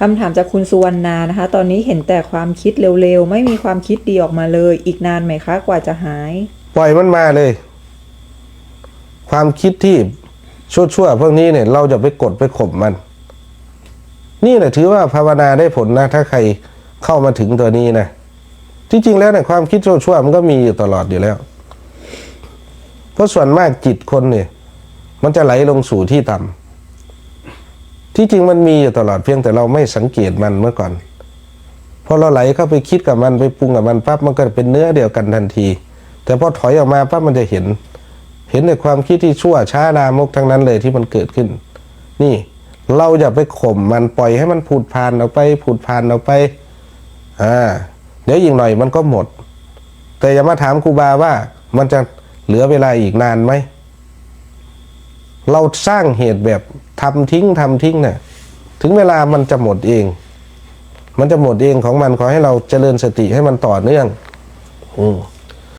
คำถามจากคุณสุวรรณานะคะ ตอนนี้เห็นแต่ความคิดเร็วๆ ไม่มีความคิดดีออกมาเลย อีกนานไหมคะ กว่าจะหาย ปล่อยมันมาเลย ความคิดที่ชั่วๆพวกนี้เนี่ยเราจะไปกดไปข่มมัน นี่แหละถือว่าภาวนาได้ผลนะ ถ้าใครเข้ามาถึงตัวนี้นะที่จริงแล้วเนี่ยความคิดชั่วๆมันก็มีอยู่ตลอดอยู่แล้ว เพราะส่วนมากจิตคนเนี่ย มันจะไหลลงสู่ที่ต่ำ ที่จริงมันมีอยู่ตลอดเพียงแต่เราไม่สังเกตมันเมื่อก่อนพอเราไหลเข้าไปคิดกับมันไปปรุงกับมันปั๊บมันก็เป็นเนื้อเดียวกันทันที แต่พอถอยออกมาปั๊บมันจะเห็น เห็นในความคิดที่ชั่วช้าลามกทั้งนั้นเลยที่มันเกิดขึ้น นี่เราอย่าไปข่มมันปล่อยให้มันผุดผ่านออกไปผุดผ่านออกไปอ่าเดี๋ยวอีกหน่อยมันก็หมด แต่อย่ามาถามครูบาว่ามันจะเหลือเวลาอีกนานไหม เราสร้างเหตุแบบทำทิ้งทำทิ้งเนี่ยถึงเวลามันจะหมดเอง มันจะหมดเองของมันขอให้เราเจริญสติให้มันต่อเนื่อง อืม